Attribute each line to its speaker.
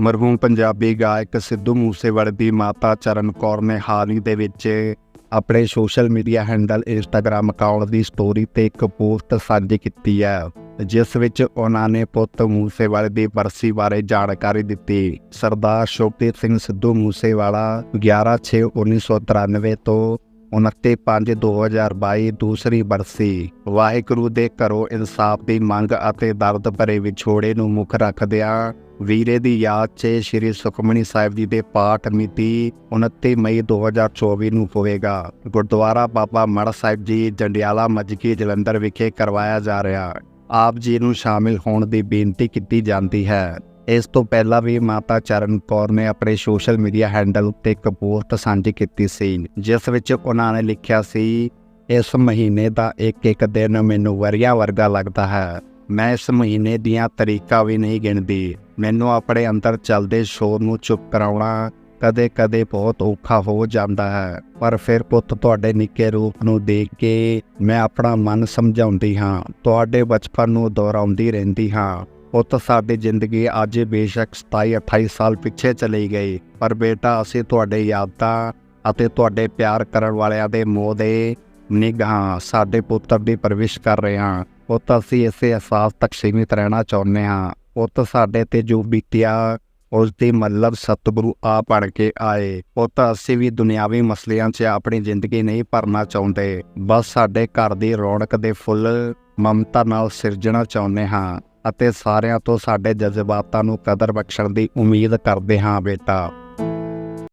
Speaker 1: ਮਰਹੂਮ ਪੰਜਾਬੀ ਗਾਇਕ ਸਿੱਧੂ ਮੂਸੇਵਾਲੇ ਦੀ ਮਾਤਾ ਚਰਨ ਕੌਰ ਨੇ ਹਾਲ ਹੀ ਦੇ ਵਿੱਚ ਆਪਣੇ social media handle Instagram account ਦੀ ਸਟੋਰੀ ਤੇ ਇੱਕ ਪੋਸਟ ਸਾਂਝੀ ਕੀਤੀ ਹੈ, ਜਿਸ ਵਿੱਚ ਉਹਨਾਂ ਨੇ ਪੁੱਤ ਮੂਸੇਵਾਲੇ ਦੀ ਬਰਸੀ ਬਾਰੇ ਜਾਣਕਾਰੀ ਦਿੱਤੀ। ਸਰਦਾਰ ਸ਼ੋਭਦੀਪ ਸਿੰਘ ਸਿੱਧੂ ਮੂਸੇਵਾਲਾ 11/6/1993 ਤੋਂ 29/5/2022 ਦੂਸਰੀ ਬਰਸੀ। ਵਾਹਿਗੁਰੂ ਦੇ ਘਰੋਂ ਇਨਸਾਫ ਦੀ ਮੰਗ ਅਤੇ ਦਰਦ ਭਰੇ ਵਿਛੋੜੇ ਨੂੰ ਮੁੱਖ ਰੱਖਦਿਆਂ ਵੀਰੇ ਦੀ ਯਾਦ 'ਚ ਸ੍ਰੀ ਸੁਖਮਨੀ ਸਾਹਿਬ ਜੀ ਦੇ ਪਾਠ ਮਿਤੀ 29 ਮਈ 2024 ਨੂੰ ਹੋਵੇਗਾ। ਗੁਰਦੁਆਰਾ ਬਾਬਾ ਮੜ ਸਾਹਿਬ ਜੀ, ਜੰਡਿਆਲਾ ਮਜਕੀ ਜਲੰਧਰ ਵਿਖੇ ਕਰਵਾਇਆ ਜਾ ਰਿਹਾ। ਆਪ ਜੀ ਨੂੰ ਸ਼ਾਮਿਲ ਹੋਣ ਦੀ ਬੇਨਤੀ ਕੀਤੀ ਜਾਂਦੀ ਹੈ। ਇਸ ਤੋਂ ਪਹਿਲਾਂ ਵੀ ਮਾਤਾ ਚਰਨ ਕੌਰ ਨੇ ਆਪਣੇ ਸੋਸ਼ਲ ਮੀਡੀਆ ਹੈਂਡਲ ਉੱਤੇ ਇੱਕ ਪੋਸਟ ਸਾਂਝੀ ਕੀਤੀ ਸੀ, ਜਿਸ ਵਿੱਚ ਉਹਨਾਂ ਨੇ ਲਿਖਿਆ ਸੀ, ਇਸ ਮਹੀਨੇ ਦਾ ਇੱਕ ਇੱਕ ਦਿਨ ਮੈਨੂੰ ਵਰਿਆ ਵਰਗਾ ਲੱਗਦਾ ਹੈ। ਮੈਂ ਇਸ ਮਹੀਨੇ ਦੀਆਂ ਤਰੀਕਾਂ ਵੀ ਨਹੀਂ ਗਿਣਦੀ। ਮੈਨੂੰ ਆਪਣੇ ਅੰਦਰ ਚੱਲਦੇ ਸ਼ੋਰ ਨੂੰ ਚੁੱਪ ਕਰਾਉਣਾ ਕਦੇ-ਕਦੇ ਬਹੁਤ ਔਖਾ ਹੋ ਜਾਂਦਾ ਹੈ। ਪਰ ਫਿਰ ਪੁੱਤ ਤੁਹਾਡੇ ਨਿੱਕੇ ਰੂਪ ਨੂੰ ਦੇਖ ਕੇ ਮੈਂ ਆਪਣਾ ਮਨ ਸਮਝਾਉਂਦੀ ਹਾਂ। ਤੁਹਾਡੇ ਬਚਪਨ ਨੂੰ ਦੁਹਰਾਉਂਦੀ ਰਹਿੰਦੀ ਹਾਂ। ਪੁੱਤ, ਸਾਡੀ ਜ਼ਿੰਦਗੀ ਅੱਜ ਬੇਸ਼ੱਕ 27 28 ਸਾਲ ਪਿੱਛੇ ਚਲੀ ਗਈ। ਪਰ ਬੇਟਾ, ਅਸੀਂ ਤੁਹਾਡੇ ਯਾਦਾਂ ਅਤੇ ਤੁਹਾਡੇ ਪਿਆਰ ਕਰਨ ਵਾਲਿਆਂ ਦੇ ਮੋਹ ਦੇ ਨਿਗਾਹਾਂ ਸਾਡੇ ਪੁੱਤਰ ਦੀ ਪਰਵਿਸ਼ ਕਰ ਰਹੇ ਹਾਂ। ਪੁੱਤ, ਅਸੀਂ ਇਸੇ ਅਹਿਸਾਸ ਤੱਕ ਸੀਮਿਤ ਰਹਿਣਾ ਚਾਹੁੰਦੇ ਹਾਂ। ਪੁੱਤ ਸਾਡੇ ਤੇ ਜੋ ਬੀਤਿਆ ਉਸ ਦੀ ਮਤਲਬ ਸਤਿਗੁਰੂ ਆ ਬਣ ਕੇ ਆਏ। ਪੁੱਤ, ਅਸੀਂ ਵੀ ਦੁਨਿਆਵੀ ਮਸਲਿਆਂ 'ਚ ਆਪਣੀ ਜ਼ਿੰਦਗੀ ਨਹੀਂ ਭਰਨਾ ਚਾਹੁੰਦੇ। ਬਸ ਸਾਡੇ ਘਰ ਦੀ ਰੌਣਕ ਦੇ ਫੁੱਲ ਮਮਤਾ ਨਾਲ ਸਿਰਜਣਾ ਚਾਹੁੰਦੇ ਹਾਂ ਅਤੇ ਸਾਰਿਆਂ ਤੋਂ ਸਾਡੇ ਜਜ਼ਬਾਤਾਂ ਨੂੰ ਕਦਰ ਬਖਸ਼ਣ ਦੀ ਉਮੀਦ ਕਰਦੇ ਹਾਂ ਬੇਟਾ।